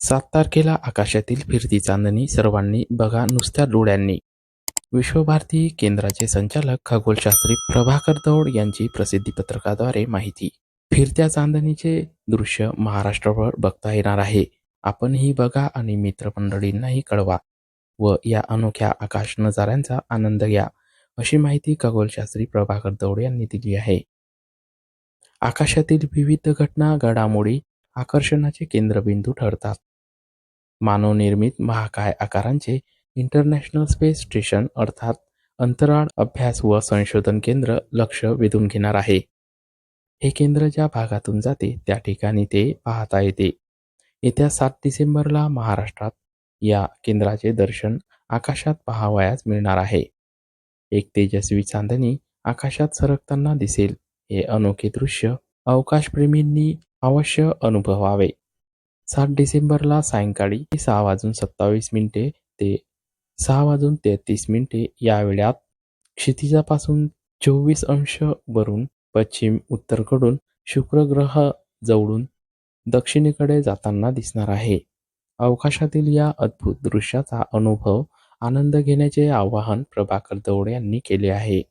सात तारखेला आकाशातील फिरती चांदणी सर्वांनी बघा नुसत्या डोळ्यांनी. विश्वभारती केंद्राचे संचालक खगोलशास्त्री प्रभाकर दौड यांची प्रसिद्धी पत्रकाद्वारे माहिती. फिरत्या चांदणीचे दृश्य महाराष्ट्रभर बघता येणार आहे. आपणही बघा आणि मित्रमंडळींनाही कळवा व या अनोख्या आकाश नजाऱ्यांचा आनंद घ्या अशी माहिती खगोलशास्त्री प्रभाकर दौड यांनी दिली आहे. आकाशातील विविध घटना घडामोडी आकर्षणाचे केंद्रबिंदू ठरतात. मानवनिर्मित महाकाय आकारांचे इंटरनॅशनल स्पेस स्टेशन अर्थात अंतराळ अभ्यास व संशोधन केंद्र लक्ष वेधून घेणार आहे. हे केंद्र ज्या भागातून जाते त्या ठिकाणी ते पाहता येते. येत्या सात डिसेंबरला महाराष्ट्रात या केंद्राचे दर्शन आकाशात पाहावयास मिळणार आहे. एक तेजस्वी चांदणी आकाशात सरकताना दिसेल हे अनोखे दृश्य अवकाशप्रेमींनी अवश्य अनुभवावे. सात डिसेंबरला सायंकाळी सहा वाजून सत्तावीस मिनिटे ते सहा वाजून तेहतीस मिनिटे या वेळात क्षितिजापासून चोवीस अंश वरून पश्चिम उत्तरकडून शुक्रग्रह जवळून दक्षिणेकडे जाताना दिसणार आहे. अवकाशातील या अद्भुत दृश्याचा अनुभव आनंद घेण्याचे आवाहन प्रभाकर दौड यांनी केले आहे.